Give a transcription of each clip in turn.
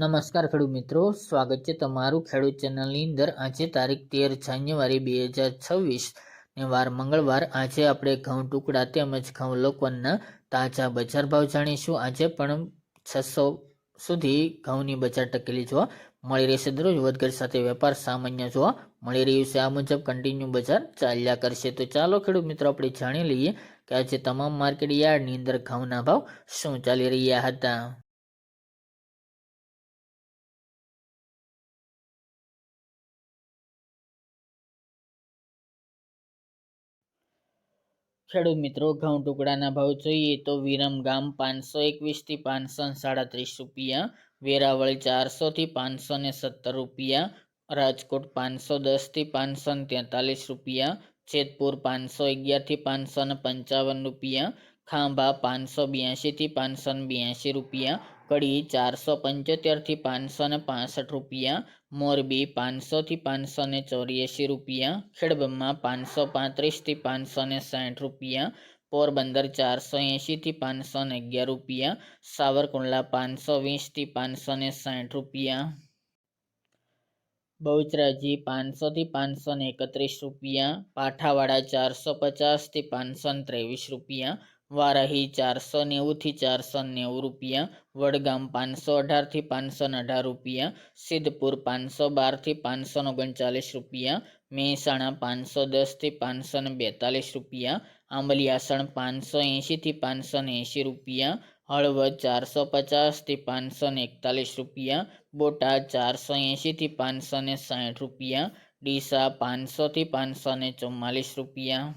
નમસ્કાર ખેડૂત મિત્રો, સ્વાગત છે તમારું ખેડૂત ચેનલની અંદર. આજે તારીખ તેર જાન્યુઆરી બે હજાર છવ્વીસ ને વાર મંગળવાર. આજે આપણે ઘઉં ટુકડા તેમજ ઘઉં લોકવનના તાજા બજાર ભાવ જાણીશું. આજે પણ છસો સુધી ઘઉંની બજાર ટકેલી જોવા મળી રહેશે દરરોજ વધઘટ સાથે વેપાર સામાન્ય જોવા મળી રહ્યું છે. આ મુજબ કન્ટિન્યુ બજાર ચાલ્યા કરશે. તો ચાલો ખેડૂત મિત્રો, આપણે જાણી લઈએ કે આજે તમામ માર્કેટ યાર્ડની અંદર ઘઉંના ભાવ શું ચાલી રહ્યા હતા. ખેડૂત મિત્રો, ઘઉં ટુકડાના ભાવ જોઈએ તો વિરમ ગામ પાંચસો એકવીસથી પાંચસો સાડત્રીસ રૂપિયા, વેરાવળ ચારસોથી પાંચસો ને સત્તર રૂપિયા, રાજકોટ પાંચસો દસથી પાંચસો ને તેતાલીસ રૂપિયા, જેતપુર પાંચસો અગિયારથી પાંચસો ને પંચાવન રૂપિયા ખાંભા પાંચસો બ્યાસીથી પાંચસો ને બ્યાસી રૂપિયા કડી ચારસો પંચોતેરથી પાંચસો ને પાસઠ રૂપિયા મોરબી પાંચસોથી પાંચસો ને ચોર્યાસી રૂપિયા ખેડબ્રહ્મા પાંચસો પાંત્રીસથી પાંચસો ને સાઠ રૂપિયા પોરબંદર ચારસો એંશીથી પાંચસો ને અગિયાર રૂપિયા સાવરકુંડલા પાંચસો વીસથી પાંચસો ને સાઠ રૂપિયા બહુચરાજી પાંચસોથી પાંચસો ને એકત્રીસ રૂપિયા પાઠાવાડા ચારસો પચાસથી પાંચસો ને ત્રેવીસ રૂપિયા વારાહી ચારસો નેવુંથી ચારસો નેવું રૂપિયા વડગામ પાંચસો અઢારથી પાંચસો ને અઢાર રૂપિયા સિદ્ધપુર પાંચસો બારથી પાંચસો ઓગણચાલીસ રૂપિયા મહેસાણા પાંચસો દસથી પાંચસો ને બેતાલીસ રૂપિયા આંબલિયાસણ પાંચસો એંશીથી પાંચસો ને એંશી રૂપિયા હળવદ ચારસો પચાસથી પાંચસો ને એકતાલીસ રૂપિયા બોટાદ ચારસો એંશીથી પાંચસો ને સાઠ રૂપિયા ડીસા પાંચસોથી પાંચસો ને ચુમ્માલીસ રૂપિયા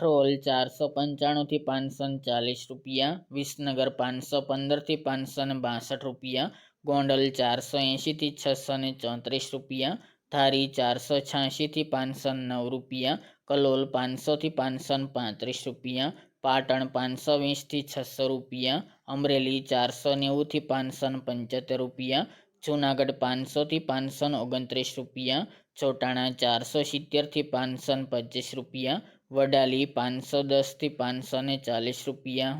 થ્રોલ ચારસો પંચાણુંથી પાંચસો ને ચાલીસ રૂપિયા, વિસનગર પાંચસો પંદરથી પાંચસો ને બાસઠ રૂપિયા, ગોંડલ ચારસો એંશીથી છસો ને ચોત્રીસ રૂપિયા, ધારી ચારસો છ્યાસીથી પાંચસો નવ રૂપિયા, કલોલ પાંચસોથી પાંચસો પાંત્રીસ રૂપિયા, પાટણ પાંચસો વીસથી છસો રૂપિયા, અમરેલી ચારસો નેવુંથી પાંચસો પંચોતેર રૂપિયા, જૂનાગઢ પાંચસોથી પાંચસો ઓગણત્રીસ રૂપિયા, ચોટાણા ચારસો સિત્તેરથી પાંચસો પચીસ રૂપિયા વડાલી પાંચસો દસથી પાંચસો ને ચાલીસ રૂપિયા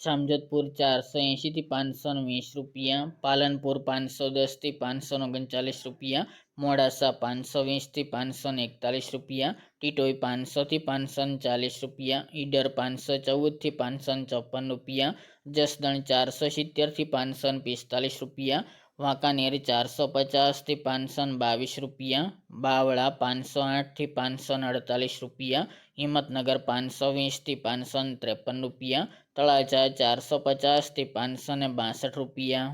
જામજોધપુર ચારસો એંશીથી પાંચસો ને વીસ રૂપિયા પાલનપુર પાંચસો દસથી પાંચસો ને ઓગણચાલીસ રૂપિયા મોડાસા પાંચસો વીસથી પાંચસો ને એકતાલીસ રૂપિયા ટીટોઈ પાંચસોથી પાંચસો ને ચાલીસ રૂપિયા ઈડર પાંચસો ચૌદથી પાંચસો ને ચોપન રૂપિયા જસદણ ચારસો સિત્તેરથી પાંચસો ને પિસ્તાલીસ રૂપિયા વાંકાનેર ચારસો પચાસથી પાંચસો ને બાવીસ રૂપિયા બાવળા પાંચસો આઠથી પાંચસો ને અડતાલીસ રૂપિયા હિંમતનગર પાંચસો વીસથી પાંચસો ને ત્રેપન રૂપિયા તળાજા ચારસો પચાસથી પાંચસો ને બાસઠ રૂપિયા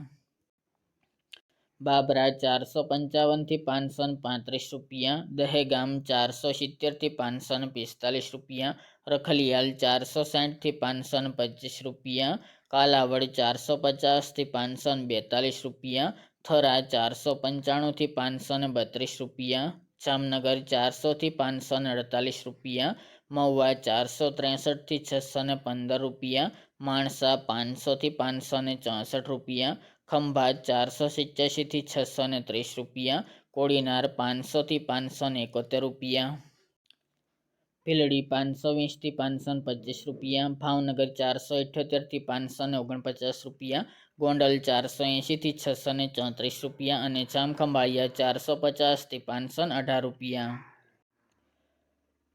બાબરા ચારસો પંચાવનથી પાંચસો ને પાંત્રીસ રૂપિયા દહેગામ ચારસો સિત્તેરથી પાંચસો ને પિસ્તાલીસ રૂપિયા રખલિયાલ ચારસો સાઠથી પાંચસો ને પચીસ રૂપિયા કાલાવડ ચારસો પચાસથી પાંચસો બેતાલીસ રૂપિયા, થરા ચારસો પંચાણુંથી પાંચસો ને બત્રીસ રૂપિયા, જામનગર ચારસોથી પાંચસો ને અડતાલીસ રૂપિયા, મહુવા ચારસો ત્રેસઠથી છસો ને પંદર રૂપિયા, માણસા પાંચસોથી પાંચસો ને ચોસઠ રૂપિયા, ખંભાત ચારસો સિત્યાસીથી છસો ને ત્રીસ રૂપિયા, કોડીનાર પાંચસોથી પાંચસો ને એકોતેર રૂપિયા. ભીલડી પાંચસો વીસથી પાંચસો પચીસ રૂપિયા, ભાવનગર ચારસો અઠ્યોતેરથી પાંચસો ને ઓગણપચાસ રૂપિયા, ગોંડલ ચારસો એંશીથી છસો ને ચોત્રીસ રૂપિયા અને જામખંભાળિયા ચારસો પચાસથી પાંચસો અઢાર રૂપિયા.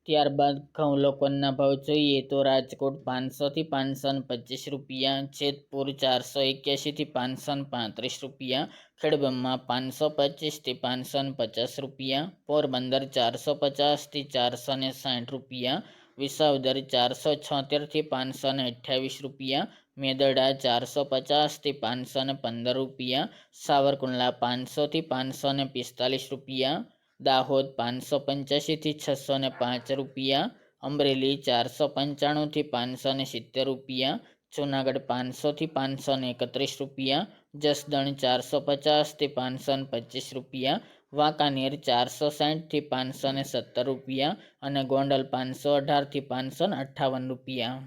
ત્યારબાદ ઘઉં લોકોના ભાવ જોઈએ તો રાજકોટ પાંચસોથી પાંચસો ને પચીસ રૂપિયા, જેતપુર ચારસો એક્યાસીથી પાંચસો ને પાંત્રીસ રૂપિયા ખેડબ્રહ્મા પાંચસો પચીસથી પાંચસો ને પચાસ રૂપિયા, પોરબંદર ચારસો પચાસથી ચારસો ને સાઠ રૂપિયા, વિસાવદર ચારસો છોતેરથી પાંચસો ને અઠ્યાવીસ રૂપિયા મેદરડા ચારસો પચાસથી પાંચસો ને પંદર રૂપિયા, સાવરકુંડલા પાંચસોથી પાંચસો ને પિસ્તાલીસ રૂપિયા દાહોદ પાંચસો પંચ્યાસીથી છસો ને પાંચ રૂપિયા, અમરેલી ચારસો પંચાણુંથી પાંચસો ને સિત્તેર રૂપિયા, જૂનાગઢ પાંચસોથી પાંચસો ને એકત્રીસ રૂપિયા, જસદણ ચારસો પચાસથી પાંચસો ને પચીસ રૂપિયા, વાંકાનેર ચારસો સાઠથી પાંચસો ને સત્તર રૂપિયા અને ગોંડલ પાંચસો અઢારથી પાંચસો ને અઠ્ઠાવન રૂપિયા.